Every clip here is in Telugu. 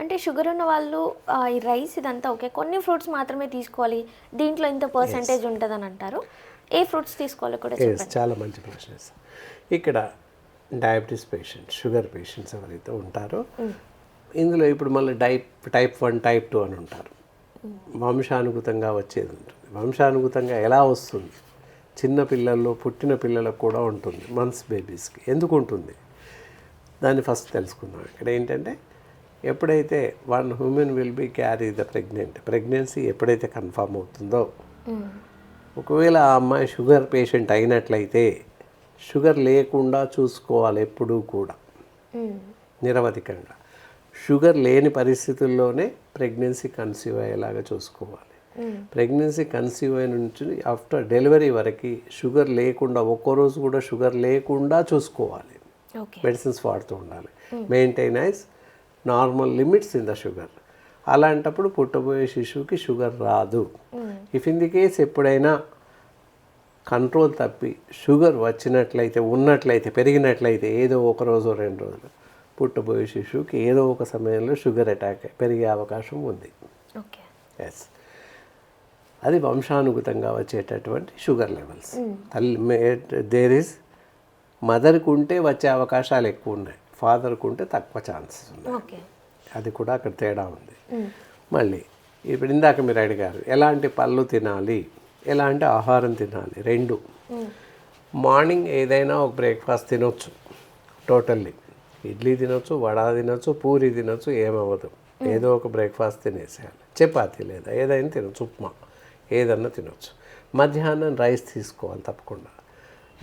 అంటే షుగర్ ఉన్న వాళ్ళు ఈ రైస్ ఇదంతా ఓకే. కొన్ని ఫ్రూట్స్ మాత్రమే తీసుకోవాలి. దీంట్లో ఇంత పర్సంటేజ్ ఉంటుందని అంటారు. ఏ ఫ్రూట్స్ తీసుకోవాలో కూడా చాలా మంచి ప్రశ్న ఇక్కడ డయాబెటీస్ పేషెంట్స్ షుగర్ పేషెంట్స్ ఎవరైతే ఉంటారో ఇందులో ఇప్పుడు మళ్ళీ type type one type two అని ఉంటారు. వంశానుగతంగా వచ్చేది ఉంటుంది. వంశానుగతంగా ఎలా వస్తుంది? చిన్న పిల్లల్లో పుట్టిన పిల్లలకు కూడా ఉంటుంది. మంత్స్ బేబీస్కి. ఎందుకు ఉంటుంది? దాన్ని ఫస్ట్ తెలుసుకుందాం. ఇక్కడ ఏంటంటే ఎప్పుడైతే one human will be carry the pregnant pregnancy ఎప్పుడైతే కన్ఫామ్ అవుతుందో ఒకవేళ ఆ అమ్మాయి షుగర్ పేషెంట్ అయినట్లయితే షుగర్ లేకుండా చూసుకోవాలి ఎప్పుడూ కూడా. నిరవధికంగా. షుగర్ లేని పరిస్థితుల్లోనే ప్రెగ్నెన్సీ కన్సీవ్ అయ్యేలాగా చూసుకోవాలి. ప్రెగ్నెన్సీ కన్సీవ్ అయిన నుంచి ఆఫ్టర్ డెలివరీ వరకు షుగర్ లేకుండా ఒక్కో రోజు కూడా షుగర్ లేకుండా చూసుకోవాలి. మెడిసిన్స్ వాడుతూ ఉండాలి. Maintain is normal limits in the sugar. అలాంటప్పుడు పుట్టబోయే శిశువుకి షుగర్ రాదు. ఇఫ్ ఇన్ ది కేస్ ఎప్పుడైనా కంట్రోల్ తప్పి షుగర్ వచ్చినట్లయితే ఉన్నట్లయితే పెరిగినట్లయితే ఏదో ఒక రోజు రెండు రోజులు పుట్టబోయే శిశువుకి ఏదో ఒక సమయంలో షుగర్ అటాక్ పెరిగే అవకాశం ఉంది. ఓకే. ఎస్ అది వంశానుగతంగా వచ్చేటటువంటి షుగర్ లెవెల్స్. తల్లి దేర్ ఇస్ మదర్కి ఉంటే వచ్చే అవకాశాలు ఎక్కువ ఉన్నాయి. ఫాదర్కి ఉంటే తక్కువ ఛాన్సెస్ ఉన్నాయి. అది కూడా అక్కడ తేడా ఉంది. మళ్ళీ ఇప్పుడు ఇందాక మీరు అడిగారు ఎలాంటి పళ్ళు తినాలి ఎలాంటి ఆహారం తినాలి రెండు. మార్నింగ్ ఏదైనా ఒక బ్రేక్ఫాస్ట్ తినొచ్చు టోటల్లీ. ఇడ్లీ తినొచ్చు వడ తినొచ్చు పూరి తినొచ్చు ఏమవ్వదు. ఏదో ఒక బ్రేక్ఫాస్ట్ తినేసేయాలి. చపాతీ లేదా ఏదైనా తినొచ్చు ఉప్మా ఏదన్నా తినొచ్చు. మధ్యాహ్నం రైస్ తీసుకోవాలి తప్పకుండా.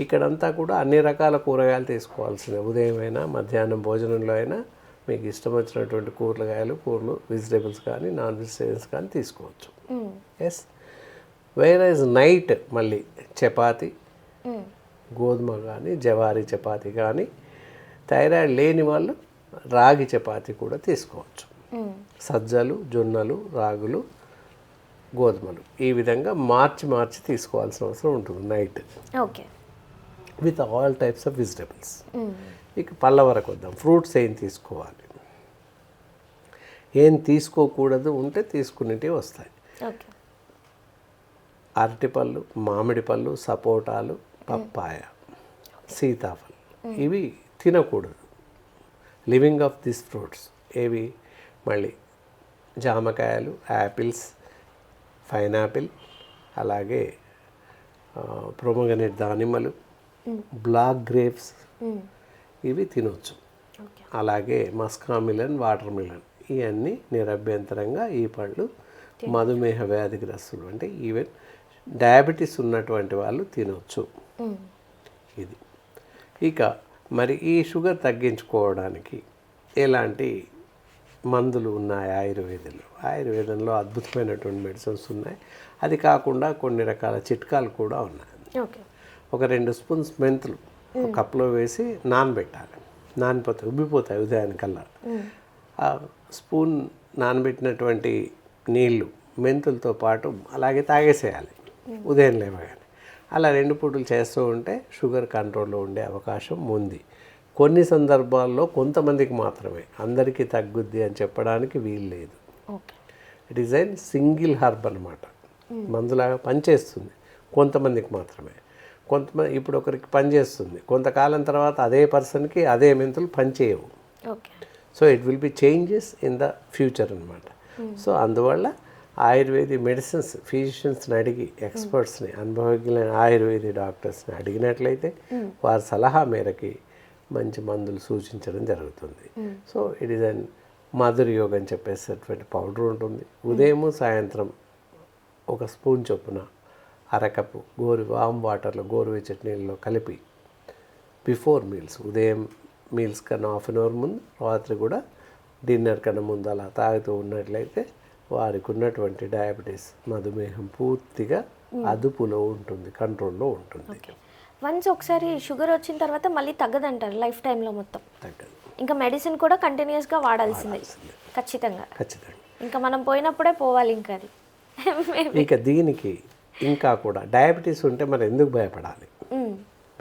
ఇక్కడంతా కూడా అన్ని రకాల కూరగాయలు తీసుకోవాల్సిందే. ఉదయం అయినా మధ్యాహ్నం భోజనంలో అయినా మీకు ఇష్టం వచ్చినటువంటి కూరగాయలు కూరలు వెజిటేబుల్స్ కానీ నాన్ వెజిటేబుల్స్ కానీ తీసుకోవచ్చు. ఎస్ వేర్ ఇస్ నైట్ మళ్ళీ? చపాతి గోధుమ కానీ జవారీ చపాతి కానీ థైరాయిడ్ లేని వాళ్ళు రాగి చపాతి కూడా తీసుకోవచ్చు. సజ్జలు జొన్నలు రాగులు గోధుమలు. ఈ విధంగా మార్చి మార్చి తీసుకోవాల్సిన అవసరం ఉంటుంది night. Okay. With all types of vegetables. ఇక పళ్ళ వరకు వద్దాం. ఫ్రూట్స్ ఏం తీసుకోవాలి? ఏం తీసుకోకూడదు ఉంటే తీసుకునేటివి వస్తాయి. అరటిపళ్ళు మామిడి పళ్ళు సపోటాలు పప్పాయ సీతాఫలం ఇవి తినకూడదు. లివింగ్ ఆఫ్ దిస్ ఫ్రూట్స్ ఏవి? మళ్ళీ జామకాయలు యాపిల్స్ పైనాపిల్ అలాగే ప్రొమగనేట్ దానిమ్మలు బ్లాక్ గ్రేప్స్ ఇవి తినొచ్చు. అలాగే మస్కా మిలన్ వాటర్ మిలన్ ఇవన్నీ నిరభ్యంతరంగా ఈ పళ్ళు మధుమేహ వ్యాధిగ్రస్తులు అంటే ఈవెన్ డయాబెటీస్ ఉన్నటువంటి వాళ్ళు తినొచ్చు. ఇది. ఇక మరి ఈ షుగర్ తగ్గించుకోవడానికి ఎలాంటి మందులు ఉన్నాయి ఆయుర్వేదంలో? ఆయుర్వేదంలో అద్భుతమైనటువంటి మెడిసిన్స్ ఉన్నాయి. అది కాకుండా కొన్ని రకాల చిట్కాలు కూడా ఉన్నాయి ఓకే. ఒక రెండు స్పూన్స్ మెంతులు ఒక కప్లో వేసి నానబెట్టాలి. నానిపోతాయి ఉబ్బిపోతాయి ఉదయానికల్లా. ఆ స్పూన్ నానబెట్టినటువంటి నీళ్ళు మెంతులతో పాటు అలాగే తాగేసేయాలి. ఉదయం లేవగానే. అలా రెండు పూటలు చేస్తూ ఉంటే షుగర్ కంట్రోల్లో ఉండే అవకాశం ఉంది. కొన్ని సందర్భాల్లో కొంతమందికి మాత్రమే. అందరికీ తగ్గుద్ది అని చెప్పడానికి వీలు లేదు. It is an single herb అనమాట మందులాగా పనిచేస్తుంది. కొంతమందికి మాత్రమే. కొంతమంది ఇప్పుడు ఒకరికి పనిచేస్తుంది కొంతకాలం తర్వాత అదే పర్సన్కి అదే మెంతులు పనిచేయవు so it will be changes in the future అనమాట సో అందువల్ల ఆయుర్వేది మెడిసిన్స్ ఫిజిషియన్స్ని అడిగి ఎక్స్పర్ట్స్ని అనుభవజ్ఞులైన ఆయుర్వేది డాక్టర్స్ని అడిగినట్లయితే వారి సలహా మేరకి మంచి మందులు సూచించడం జరుగుతుంది. So it is an Madhura Yog అని చెప్పేసేటువంటి పౌడర్ ఉంటుంది. ఉదయం సాయంత్రం ఒక స్పూన్ చొప్పున అరకప్పు గోరు వామ్ వాటర్లో గోరువెచ్చటి నీళ్ళలో కలిపి బిఫోర్ మీల్స్ ఉదయం మీల్స్ కన్నా హాఫ్ అన్ అవర్ ముందు రాత్రి కూడా డిన్నర్ కన్నా ముందు అలా తాగుతూ ఉన్నట్లయితే వారికి ఉన్నటువంటి డయాబెటీస్ మధుమేహం పూర్తిగా అదుపులో ఉంటుంది కంట్రోల్లో ఉంటుంది. వన్స్ ఒకసారి షుగర్ వచ్చిన తర్వాత మళ్ళీ తగ్గదంటారు లైఫ్ టైంలో మొత్తం? తగ్గదు. ఇంకా మెడిసిన్ కూడా కంటిన్యూస్గా వాడాల్సిందే? ఖచ్చితంగా. ఖచ్చితంగా. ఇంకా మనం పోయినప్పుడే పోవాలి ఇంకా అది. ఇక దీనికి ఇంకా కూడా డయాబెటీస్ ఉంటే మరి ఎందుకు భయపడాలి.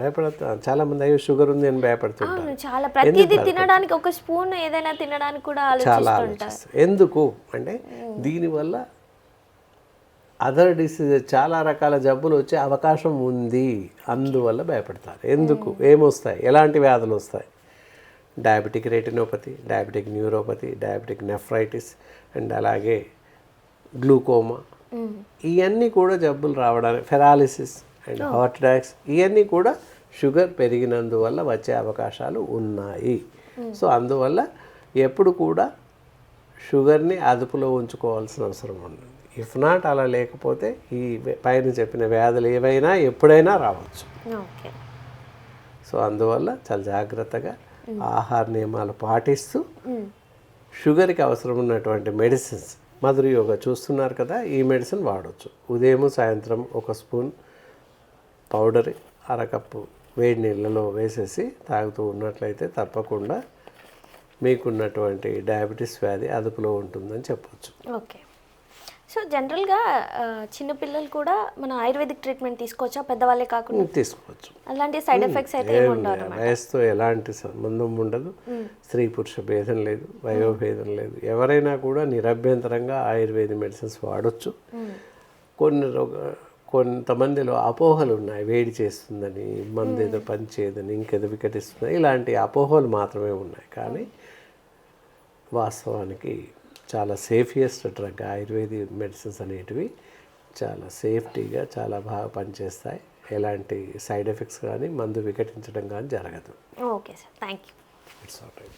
భయపడతా చాలామంది అయ్యో షుగర్ ఉంది అని భయపడుతుంటారు. చాలా. ప్రతిదీ తినడానికి ఒక స్పూన్ ఏదైనా తినడానికి కూడా చాలా ఎందుకు? అంటే దీనివల్ల అదర్ డిసీజ్ చాలా రకాల జబ్బులు వచ్చే అవకాశం ఉంది. అందువల్ల భయపడతారు. ఎందుకు? ఏమొస్తాయి? ఎలాంటి వ్యాధులు వస్తాయి? Diabetic retinopathy diabetic neuropathy diabetic nephritis and అలాగే గ్లూకోమా ఇవన్నీ కూడా జబ్బులు రావడానికి ఫెరాలిసిస్ అండ్ హార్ట్ అటాక్స్ ఇవన్నీ కూడా షుగర్ పెరిగినందువల్ల వచ్చే అవకాశాలు ఉన్నాయి. సో అందువల్ల ఎప్పుడు కూడా షుగర్ని అదుపులో ఉంచుకోవాల్సిన అవసరం ఉంది ఇఫ్ నాట్ అలా లేకపోతే ఈ పైన చెప్పిన వ్యాధులు ఏవైనా ఎప్పుడైనా రావచ్చు. సో అందువల్ల చాలా జాగ్రత్తగా ఆహార నియమాలు పాటిస్తూ షుగర్కి అవసరం ఉన్నటువంటి మెడిసిన్స్ మధుర యోగా చూస్తున్నారు కదా ఈ మెడిసిన్ వాడవచ్చు ఉదయం సాయంత్రం ఒక స్పూన్ పౌడర్ అరకప్పు వేడి నీళ్ళలో వేసేసి తాగుతూ ఉన్నట్లయితే తప్పకుండా మీకున్నటువంటి డయాబెటీస్ వ్యాధి అదుపులో ఉంటుందని చెప్పవచ్చు ఓకే. సో జనరల్గా చిన్నపిల్లలు కూడా మన ఆయుర్వేదిక్ ట్రీట్మెంట్ తీసుకోవచ్చా? పెద్దవాళ్ళే కాకుండా? తీసుకోవచ్చు. అలాంటి సైడ్ ఎఫెక్ట్స్ అయితే వయసుతో ఎలాంటి సంబంధం ఉండదు. స్త్రీ పురుష భేదం లేదు వయోభేదం లేదు. ఎవరైనా కూడా నిరభ్యంతరంగా ఆయుర్వేద మెడిసిన్స్ వాడొచ్చు. కొన్ని రోగ కొంతమందిలో అపోహలు ఉన్నాయి. వేడి చేస్తుందని మందు ఏదో పని చేయదని ఇంకేదో వికటిస్తుందని ఇలాంటి అపోహలు మాత్రమే ఉన్నాయి. కానీ వాస్తవానికి చాలా సేఫియస్ట్ డ్రగ్. ఆయుర్వేది మెడిసిన్స్ అనేటివి చాలా సేఫ్టీగా చాలా బాగా పనిచేస్తాయి. ఎలాంటి సైడ్ ఎఫెక్ట్స్ కానీ మందు వికటించడం కానీ జరగదు. Okay sir. Thank you it's all right